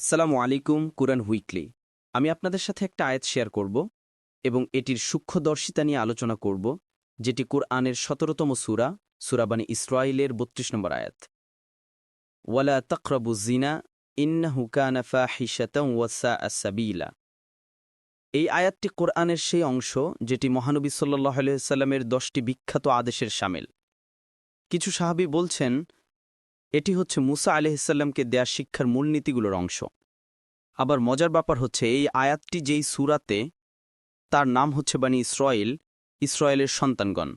আসসালামু আলাইকুম কুরআন উইকলি। আমি আপনাদের সাথে একটা আয়াত শেয়ার করব এবং এটির সূক্ষ্মদর্শিতা নিয়ে আলোচনা করব, যেটি কুরআনের সতেরোতম সুরা সুরাবানি ইসরায়েলের বত্রিশ নম্বর আয়াত। ওয়ালা তকরবু জিনা ইন্নাহু কানা ফাহিশাতাও ওয়াসা আসাবিলা এই আয়াতটি কোরআনের সেই অংশ যেটি মহানবী সাল্লাহ সাল্লামের দশটি বিখ্যাত আদেশের সামিল। কিছু সাহাবি বলছেন এটি হচ্ছে মুসা আলহিসাল্লামকে দেয়া শিক্ষার মূলনীতিগুলোর অংশ। আবার মজার ব্যাপার হচ্ছে, এই আয়াতটি যেই সুরাতে, তার নাম হচ্ছে বানি ইসরায়েল ইসরায়েলের সন্তানগণ।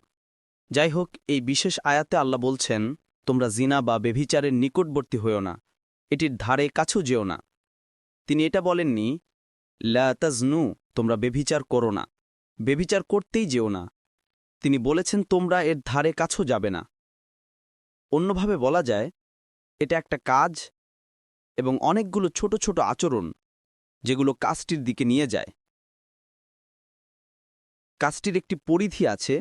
যাই হোক, এই বিশেষ আয়াতে আল্লাহ বলছেন, তোমরা জিনা বা বেভিচারের নিকটবর্তী হইও না, এটির ধারে কাছেও যেও না। তিনি এটা বলেননি লাতাজনু তোমরা বেভিচার করো না বেভিচার করতেই যেও না। তিনি বলেছেন, তোমরা এর ধারে কাছেও যাবে না। অন্যভাবে বলা যায় এটা একটা কাজ এবং অনেকগুলো ছোট ছোট আচরণ যেগুলো কাজটির দিকে নিয়ে যায়। কাজটির একটি পরিধি আছে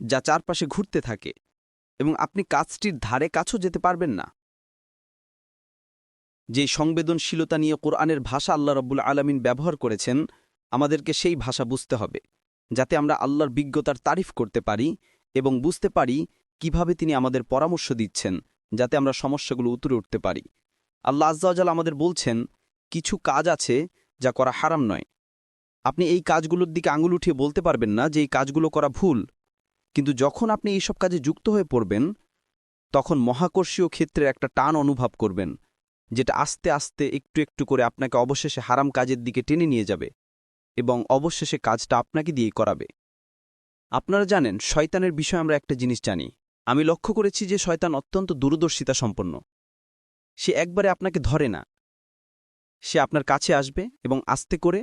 যা চারপাশে ঘুরতে থাকে এবং আপনি কাজটির ধারে কাছেও যেতে পারবেন না। যে সংবেদনশীলতা নিয়ে কোরআনের ভাষা আল্লাহ রব্বুল আলমিন ব্যবহার করেছেন, আমাদেরকে সেই ভাষা বুঝতে হবে, যাতে আমরা আল্লাহর বিজ্ঞতার তারিফ করতে পারি এবং বুঝতে পারি কীভাবে তিনি আমাদের পরামর্শ দিচ্ছেন যাতে আমরা সমস্যাগুলো উতরে উঠতে পারি। আল্লাহ আজ্জাওয়াজাল আমাদের বলছেন, কিছু কাজ আছে যা করা হারাম নয়। আপনি এই কাজগুলোর দিকে আঙুল উঠিয়ে বলতে পারবেন না যে এই কাজগুলো করা ভুল। কিন্তু যখন আপনি এইসব কাজে যুক্ত হয়ে পড়বেন, তখন মহাকর্ষীয় ক্ষেত্রের একটা টান অনুভব করবেন, যেটা আস্তে আস্তে একটু একটু করে আপনাকে অবশেষে হারাম কাজের দিকে টেনে নিয়ে যাবে এবং অবশেষে কাজটা আপনাকে দিয়েই করাবে। আপনারা জানেন, শয়তানের বিষয়ে আমরা একটা জিনিস জানি। আমি লক্ষ্য করেছি যে শয়তান অত্যন্ত দূরদর্শিতা সম্পন্ন সে একবারে আপনাকে ধরে না। সে আপনার কাছে আসবে এবং আস্তে করে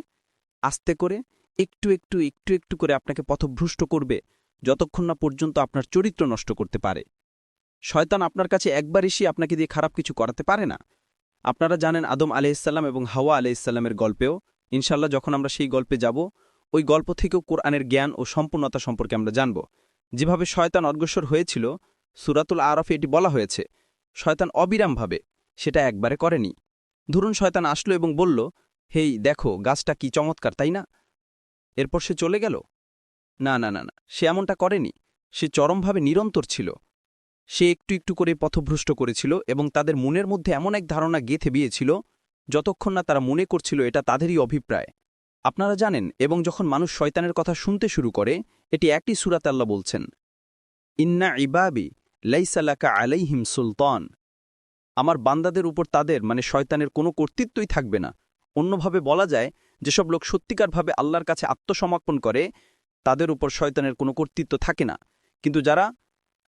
আস্তে করে, একটু একটু একটু একটু করে আপনাকে পথভ্রষ্ট করবে, যতক্ষণ না পর্যন্ত আপনার চরিত্র নষ্ট করতে পারে। শয়তান আপনার কাছে একবার এসে আপনাকে দিয়ে খারাপ কিছু করাতে পারে না। আপনারা জানেন আদম আলাইসাল্লাম এবং হাওয়া আলাইসাল্লামের গল্পেও ইনশাল্লাহ যখন আমরা সেই গল্পে যাব, ওই গল্প থেকেও কোরআনের জ্ঞান ও সম্পূর্ণতা সম্পর্কে আমরা জানব। যেভাবে শয়তান অগ্রসর হয়েছিল, সুরাতুল আরফে এটি বলা হয়েছে, শয়তান অবিরামভাবে সেটা একবারে করেনি। ধরুন শয়তান আসলো এবং বলল, হেই, দেখো, গাছটা কি চমৎকার, তাই না? এরপর সে চলে গেল। না না না না, সে এমনটা করেনি। সে চরমভাবে নিরন্তর ছিল। সে একটু একটু করে পথভ্রষ্ট করেছিল এবং তাদের মনের মধ্যে এমন এক ধারণা গেথে বিয়েছিল, যতক্ষণ না তারা মনে করছিল এটা তাদেরই অভিপ্রায়। আপনারা জানেন, এবং যখন মানুষ শয়তানের কথা শুনতে শুরু করে এটি একটি সুরাত আল্লাহ বলছেন, ইন্না ইবাবি লাইসালাকা আলাইহিম সুলতান। আমার বান্দাদের উপর তাদের মানে শয়তানের কোনো কর্তৃত্বই থাকবে না। অন্যভাবে বলা যায়, যেসব লোক সত্যিকারভাবে আল্লাহর কাছে আত্মসমর্পণ করে, তাদের উপর শয়তানের কোনো কর্তৃত্ব থাকে না। কিন্তু যারা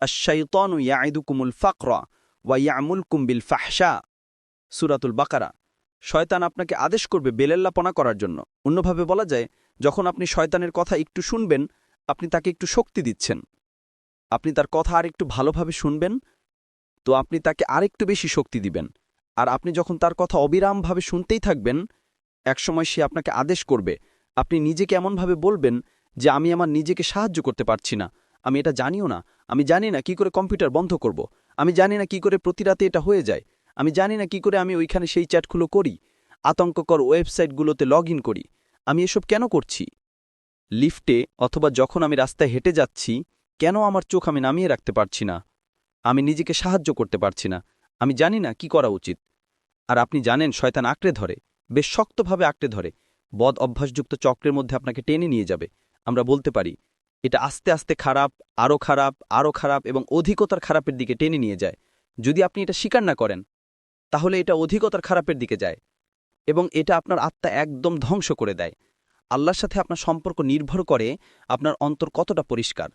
আশাইতন ইয়াইদুকুমুল ফাকরা ওয়া ইয়ামুল কুম্বিল ফাহসা সুরাতুল বাকারা। শয়তান আপনাকে আদেশ করবে বেলেল্লাপনা করার জন্য। অন্যভাবে বলা যায়, যখন আপনি শয়তানের কথা একটু শুনবেন আপনি তাকে একটু শক্তি দিচ্ছেন। আপনি তার কথা আর একটু ভালোভাবে শুনবেন, তো আপনি তাকে আরেকটু বেশি শক্তি দিবেন। আর আপনি যখন তার কথা অবিরামভাবে শুনতেই থাকবেন, একসময় সে আপনাকে আদেশ করবে। আপনি নিজেকে এমনভাবে বলবেন যে, আমি আমার নিজেকে সাহায্য করতে পারছি না। আমি এটা জানিও না। আমি জানি না কি করে কম্পিউটার বন্ধ করব। আমি জানি না কি করে প্রতি রাতে এটা হয়ে যায়। আমি জানি না কি করে আমি ওইখানে সেই চ্যাটগুলো করি। আতঙ্ককর ওয়েবসাইটগুলোতে লগ করি। আমি এসব কেন করছি? লিফটে অথবা যখন আমি রাস্তায় হেঁটে যাচ্ছি, কেন আমার চোখ আমি নামিয়ে রাখতে পারছি না? আমি নিজেকে সাহায্য করতে পারছি না। আমি জানি না কি করা উচিত। আর আপনি জানেন, শয়তান আঁকড়ে ধরে, বেশ শক্তভাবে আঁকড়ে ধরে। বদ অভ্যাসযুক্ত চক্রের মধ্যে আপনাকে টেনে নিয়ে যাবে। আমরা বলতে পারি, এটা আস্তে আস্তে খারাপ আরও খারাপ আরও খারাপ এবং অধিকতার খারাপের দিকে টেনে নিয়ে যায়। যদি আপনি এটা স্বীকার না করেন, তাহলে এটা অধিকতার খারাপের দিকে যায় এবং এটা আপনার আত্মা একদম ধ্বংস করে দেয়। আল্লাহর সাথে আপনার সম্পর্ক নির্ভর করে আপনার অন্তর কতটা পরিষ্কার।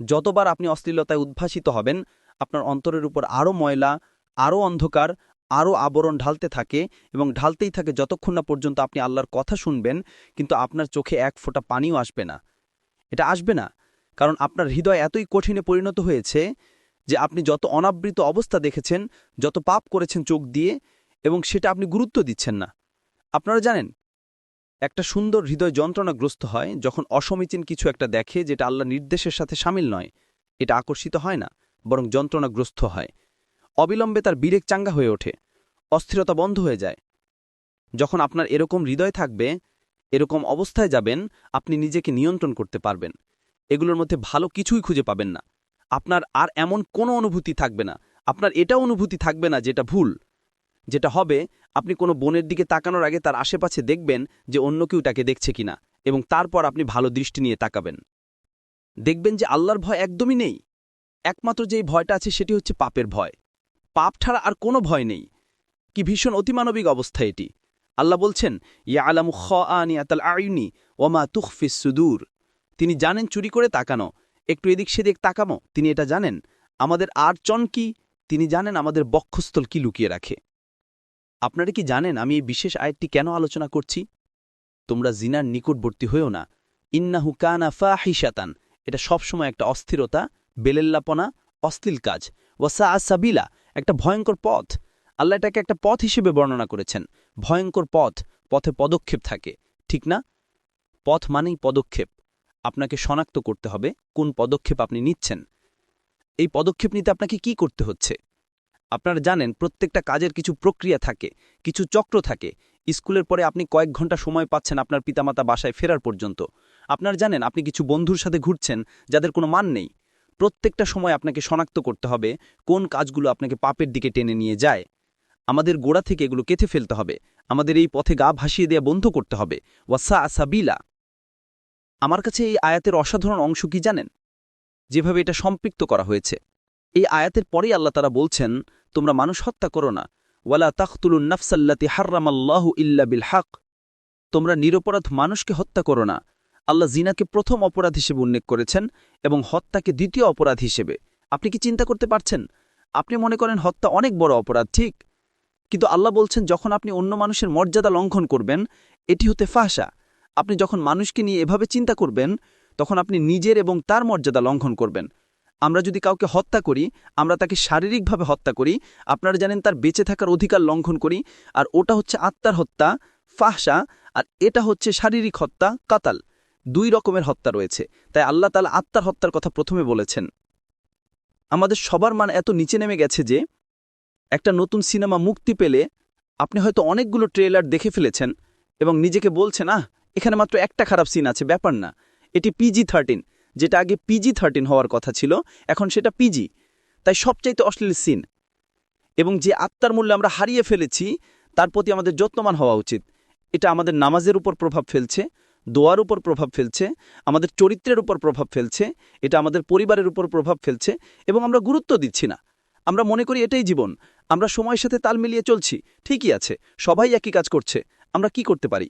যতবার আপনি অশ্লীলতায় উদ্ভাসিত হবেন, আপনার অন্তরের উপর আরও ময়লা আরও অন্ধকার আরও আবরণ ঢালতে থাকে এবং ঢালতেই থাকে যতক্ষণ না পর্যন্ত আপনি আল্লাহর কথা শুনবেন, কিন্তু আপনার চোখে এক ফোঁটা পানিও আসবে না। এটা আসবে না, কারণ আপনার হৃদয় এতই কঠিনে পরিণত হয়েছে যে আপনি যত অনাবৃত অবস্থা দেখেছেন, যত পাপ করেছেন চোখ দিয়ে, এবং সেটা আপনি গুরুত্ব দিচ্ছেন না। আপনারা জানেন একটা সুন্দর হৃদয় যন্ত্রণাগ্রস্ত হয় যখন অসমীচীন কিছু একটা দেখে যেটা আল্লাহ নির্দেশের সাথে সামিল নয়। এটা আকর্ষিত হয় না, বরং যন্ত্রণাগ্রস্ত হয়। অবিলম্বে তার বিরেক চাঙ্গা হয়ে ওঠে, অস্থিরতা বন্ধ হয়ে যায়। যখন আপনার এরকম হৃদয় থাকবে, এরকম অবস্থায় যাবেন, আপনি নিজেকে নিয়ন্ত্রণ করতে পারবেন। এগুলোর মধ্যে ভালো কিছুই খুঁজে পাবেন না। আপনার আর এমন কোনো অনুভূতি থাকবে না। আপনার এটা অনুভূতি থাকবে না যেটা ভুল। যেটা হবে, আপনি কোনো বোনের দিকে তাকানোর আগে তার আশেপাশে দেখবেন যে অন্য কেউ তাকে দেখছে কিনা এবং তারপর আপনি ভালো দৃষ্টি নিয়ে তাকাবেন। দেখবেন যে আল্লাহর ভয় একদমই নেই। একমাত্র যেই ভয়টা আছে সেটি হচ্ছে পাপের ভয়। পাপ ছাড়া আর কোনো ভয় নেই। কি ভীষণ অতিমানবিক অবস্থা এটি। আল্লাহ বলছেন ইয়া আলামু খ আনি আতাল আইনি ওমা তুখফিস সুদূর। তিনি জানেন চুরি করে তাকানো। একটু এদিক সেদিক তাকামো। তিনি এটা জানেন। আমাদের আর চন কি? তিনি জানেন আমাদের বক্ষস্থল কি লুকিয়ে রাখে। আপনারা কি জানেন আমি এই বিশেষ আয়াতটি কেন আলোচনা করছি? তোমরা জিনার নিকটবর্তী হয়েও না। ইন্নাহু কানা ফাহিশাতান। এটা সবসময় একটা অস্থিরতা, বেলেল্লাপনা, অশ্লীল কাজ। ওয়াসা আসাবিলা একটা ভয়ঙ্কর পথ। আল্লাহ এটাকে একটা পথ হিসেবে বর্ণনা করেছেন। ভয়ঙ্কর পথ, পথে পদক্ষেপ থাকে। ঠিক না? পথ মানেই পদক্ষেপ। আপনাকে শনাক্ত করতে হবে কোন পদক্ষেপ আপনি নিচ্ছেন। এই পদক্ষেপ নিতে আপনাকে কি করতে হচ্ছে? আপনারা জানেন প্রত্যেকটা কাজের কিছু প্রক্রিয়া থাকে, কিছু চক্র থাকে। স্কুলের পরে আপনি কয়েক ঘণ্টা সময় পাচ্ছেন আপনার পিতামাতা বাসায় ফেরার পর্যন্ত। আপনার জানেন আপনি কিছু বন্ধুর সাথে ঘুরছেন যাদের কোনো মান নেই। প্রত্যেকটা সময় আপনাকে শনাক্ত করতে হবে কোন কাজগুলো আপনাকে পাপের দিকে টেনে নিয়ে যায়। আমাদের গোড়া থেকে এগুলো কেথে ফেলতে হবে। আমাদের এই পথে গা ভাসিয়ে দেয়া বন্ধ করতে হবে। ওয়াসা আসাবিলা। আমার কাছে এই আয়াতের অসাধারণ অংশ কি জানেন? যেভাবে এটা সম্পৃক্ত করা হয়েছে। এই আয়াতের পরেই আল্লাহ তারা বলছেন, তোমরা মানুষ হত্যা করো না। ওয়ালা তাখতুলুন নফসাল্লাতি হার্রামাল্লাহু ইল্লা বিল হাক তোমরা নিরপরাধ মানুষকে হত্যা করো না। আল্লাহ জিনাকে প্রথম অপরাধ হিসেবে উল্লেখ করেছেন এবং হত্যাকে দ্বিতীয় অপরাধ হিসেবে। আপনি কি চিন্তা করতে পারছেন? আপনি মনে করেন হত্যা অনেক বড় অপরাধ, ঠিক? কিন্তু আল্লাহ বলছেন, যখন আপনি অন্য মানুষের মর্যাদা লঙ্ঘন করবেন, এটি হতে ফাঁসা। আপনি যখন মানুষকে নিয়ে এভাবে চিন্তা করবেন, তখন আপনি নিজের এবং তার মর্যাদা লঙ্ঘন করবেন। আমরা যদি কাউকে হত্যা করি, আমরা তাকে শারীরিকভাবে হত্যা করি, আপনারা জানেন তার বেঁচে থাকার অধিকার লঙ্ঘন করি, আর ওটা হচ্ছে আত্মার হত্যা, ফাহসা, আর এটা হচ্ছে শারীরিক হত্যা, কাতাল। দুই রকমের হত্যা রয়েছে। তাই আল্লাহ তালা আত্মার হত্যার কথা প্রথমে বলেছেন। আমাদের সবার মান এত নিচে নেমে গেছে যে, একটা নতুন সিনেমা মুক্তি পেলে আপনি হয়তো অনেকগুলো ট্রেলার দেখে ফেলেছেন এবং নিজেকে বলছেন, আহ, এখানে মাত্র একটা খারাপ সিন আছে, ব্যাপার না। এটি পিজি থার্টিন যেটা আগে পিজি থার্টিন হওয়ার কথা ছিল, এখন সেটা পিজি তাই সবচাইতে অশ্লীল সিন এবং যে আত্মার মূল্য আমরা হারিয়ে ফেলেছি, তার প্রতি আমাদের যত্নমান হওয়া উচিত। এটা আমাদের নামাজের উপর প্রভাব ফেলছে, দোয়ার উপর প্রভাব ফেলছে, আমাদের চরিত্রের উপর প্রভাব ফেলছে, এটা আমাদের পরিবারের উপর প্রভাব ফেলছে, এবং আমরা গুরুত্ব দিচ্ছি না। আমরা মনে করি এটাই জীবন। আমরা সময়ের সাথে তাল মিলিয়ে চলছি, ঠিকই আছে, সবাই একই কাজ করছে, আমরা কি করতে পারি?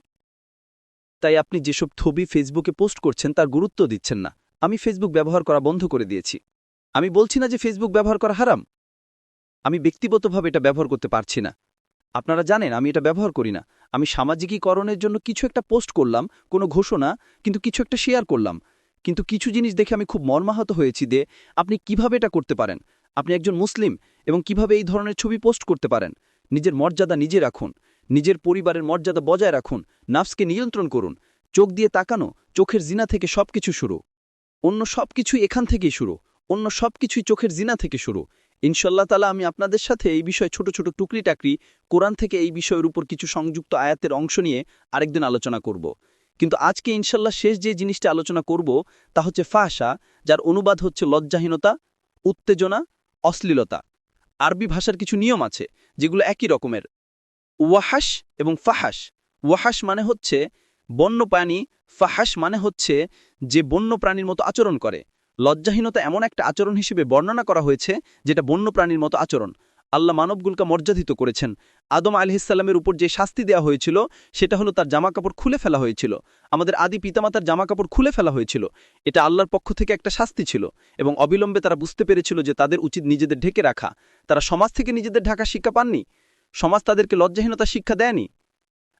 তাই আপনি যেসব ছবি ফেসবুকে পোস্ট করছেন, তার গুরুত্ব দিচ্ছেন না। আমি ফেসবুক ব্যবহার করা বন্ধ করে দিয়েছি। আমি বলছি না যে ফেসবুক ব্যবহার করা হারাম। আমি ব্যক্তিগতভাবে এটা ব্যবহার করতে পারছি না। আপনারা জানেন, আমি এটা ব্যবহার করি না। আমি সামাজিকীকরণের জন্য কিছু একটা পোস্ট করলাম, কোনো ঘোষণা, কিন্তু কিছু একটা শেয়ার করলাম। কিন্তু কিছু জিনিস দেখে আমি খুব মর্মাহত হয়েছি যে, আপনি কীভাবে এটা করতে পারেন? আপনি একজন মুসলিম এবং কীভাবে এই ধরনের ছবি পোস্ট করতে পারেন? নিজের মর্যাদা নিজে রাখুন। নিজের পরিবারের মর্যাদা বজায় রাখুন। নাফসকে নিয়ন্ত্রণ করুন। চোখ দিয়ে তাকানো, চোখের জিনা থেকে সবকিছু শুরু। অন্য সবকিছুই এখান থেকেই শুরু, অন্য সবকিছুই চোখের জিনা থেকে শুরু। ইনশাল্লাহ তালা আমি আপনাদের সাথে এই বিষয়ে ছোট ছোট টুকরি টাকরি কোরআন থেকে এই বিষয়ের উপর কিছু সংযুক্ত আয়াতের অংশ নিয়ে আরেকদিন আলোচনা করব। কিন্তু আজকে ইনশাল্লাহ শেষ যে জিনিসটা আলোচনা করব, তা হচ্ছে ফাহসা, যার অনুবাদ হচ্ছে লজ্জাহীনতা, উত্তেজনা, অশ্লীলতা। আরবি ভাষার কিছু নিয়ম আছে, যেগুলো একই রকমের। ওয়াহাস এবং ফাহাস ওয়াহাস মানে হচ্ছে বন্যপ্রাণী ফাহাস মানে হচ্ছে যে বন্য প্রাণীর মতো আচরণ করে। লজ্জাহীনতা এমন একটা আচরণ হিসেবে বর্ণনা করা হয়েছে, যেটা বন্য প্রাণীর মতো আচরণ। আল্লাহ মানবগুলকে মর্যাদিত করেছেন। আদম আলহিসাল্লামের উপর যে শাস্তি দেওয়া হয়েছিল, সেটা হলো তার জামাকাপড় খুলে ফেলা হয়েছিল। আমাদের আদি পিতামাতার জামাকাপড় খুলে ফেলা হয়েছিল। এটা আল্লাহর পক্ষ থেকে একটা শাস্তি ছিল এবং অবিলম্বে তারা বুঝতে পেরেছিল যে তাদের উচিত নিজেদের ঢেকে রাখা। তারা সমাজ থেকে নিজেদের ঢাকা শিক্ষা পাননি? সমাজ তাদেরকে লজ্জাহীনতা শিক্ষা দেয়নি?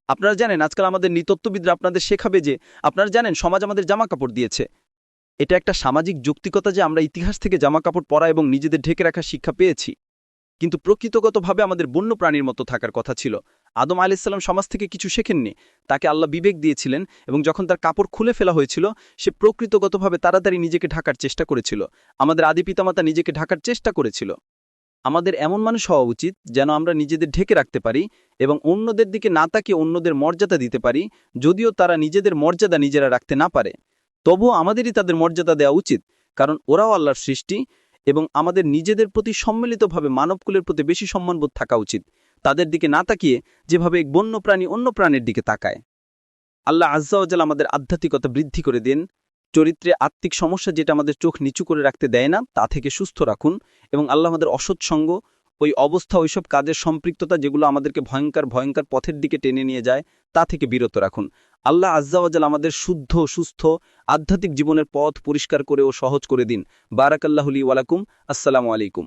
আপনারা জানেন আজকাল আমাদের নৃতত্ত্ববিদরা আপনাদের শেখাবে যে আপনারা জানেন সমাজ আমাদের জামা কাপড় দিয়েছে। এটা একটা সামাজিক যৌক্তিকতা যে আমরা ইতিহাস থেকে জামা কাপড় পরা এবং নিজেদের ঢেকে রাখার শিক্ষা পেয়েছি। কিন্তু প্রকৃতগতভাবে আমাদের বন্য প্রাণীর মতো থাকার কথা ছিল। আদম আলাইসাল্লাম সমাজ থেকে কিছু শেখেননি। তাকে আল্লাহ বিবেক দিয়েছিলেন এবং যখন তার কাপড় খুলে ফেলা হয়েছিল, সে প্রকৃতগতভাবে তাড়াতাড়ি নিজেকে ঢাকার চেষ্টা করেছিল। আমাদের আদি পিতামাতা নিজেকে ঢাকার চেষ্টা করেছিল। আমাদের এমন মানুষ হওয়া উচিত যেন আমরা নিজেদের ঢেকে রাখতে পারি এবং অন্যদের দিকে না তাকিয়ে অন্যদের মর্যাদা দিতে পারি, যদিও তারা নিজেদের মর্যাদা নিজেরা রাখতে না পারে। তবুও আমাদেরই তাদের মর্যাদা দেওয়া উচিত, কারণ ওরাও আল্লাহর সৃষ্টি এবং আমাদের নিজেদের প্রতি সম্মিলিতভাবে মানবকুলের প্রতি বেশি সম্মানবোধ থাকা উচিত। তাদের দিকে না তাকিয়ে যেভাবে এক বন্য প্রাণী অন্য প্রাণীর দিকে তাকায়। আল্লাহ আজ্জাওয়াজাল আমাদের আধ্যাত্মিকতা বৃদ্ধি করে দিন। চরিত্রে আত্মিক সমস্যা যেটা আমাদের চোখ নিচু করে রাখতে দেয় না, তা থেকে সুস্থ রাখুন এবং আল্লাহ আমাদের অসৎসঙ্গ ওই অবস্থা, ওইসব কাজের সম্পৃক্ততা যেগুলো আমাদেরকে ভয়ঙ্কর ভয়ঙ্কর পথের দিকে টেনে নিয়ে যায়, তা থেকে বিরত রাখুন। আল্লাহ আজ্জাওয়াজাল আমাদের শুদ্ধ, সুস্থ, আধ্যাত্মিক জীবনের পথ পরিষ্কার করে ও সহজ করে দিন। বারাকাল্লাহলি ওয়ালাকুম আসসালামু আলাইকুম।